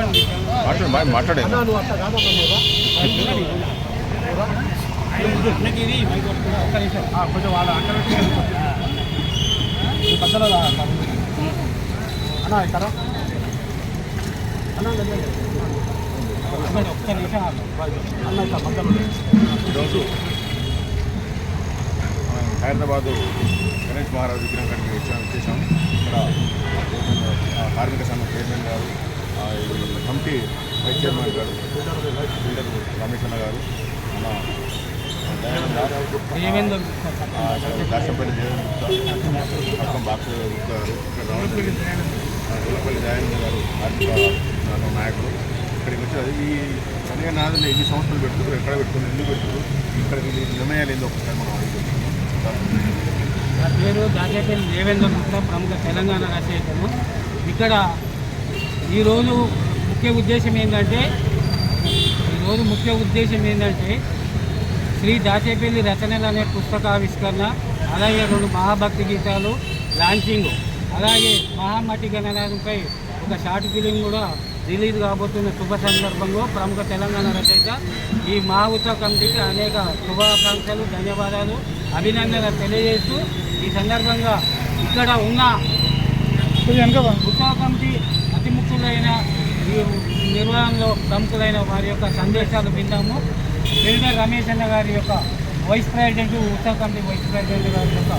మాట్లాడు బాయ్ మాట్లాడే. అన్న ఇక్కడ అన్న ఒక్క నిమిషం. అన్న ఇక్కడ మధ్యలో ఈరోజు హైదరాబాదు గణేష్ మహారాజ్ విగ్రహం కాడికి వచ్చాం వచ్చేసాం. ఇక్కడ కార్మిక సంఘం చైర్మన్ గారు కమిటీ వైస్ చైర్మన్ గారు రమేష్ అన్న గారు దయానంద దేవేంద్ర పక్కన బాక్స్ గారు గొల్లపల్లి దయానంద గారు సంఘం నాయకులు ఇక్కడికి వచ్చారు. ఈ కనీయ నాదులు ఎన్ని సంవత్సరాలు పెడుతున్నారు? ఎక్కడ పెడుతున్నారు? ఎందుకు పెడుతున్నారు? ఇక్కడ నిర్ణయాలు ఏందో ఒకసారి మనం నా పేరు దాచేపల్లి దేవేంద్ర గుప్తా ప్రముఖ తెలంగాణ రచయితను ఇక్కడ ఈరోజు ముఖ్య ఉద్దేశం ఏంటంటే ఈరోజు ముఖ్య ఉద్దేశం ఏంటంటే శ్రీ దాచేపల్లి రచనలు అనే పుస్తక ఆవిష్కరణ అలాగే రెండు మహాభక్తి గీతాలు లాంచింగ్ అలాగే మహామటి గణనాథంపై ఒక షార్ట్ ఫిలిం కూడా రిలీజ్ కాబోతున్న శుభ సందర్భంలో ప్రముఖ తెలంగాణ రచయిత ఈ మహా ఉత్సవ కమిటీకి అనేక శుభాకాంక్షలు ధన్యవాదాలు అభినందనలు తెలియజేస్తూ ఈ సందర్భంగా ఇక్కడ ఉన్న ఉత్సవ కమిటీ ప్రముఖులైన వారి యొక్క సందేశాలు విన్నాము. బిల్డర్ రమేష్ అన్న గారి యొక్క వైస్ ప్రెసిడెంట్ ఉత్సవ కమిటీ వైస్ ప్రెసిడెంట్ గారి యొక్క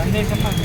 సందేశం మాకు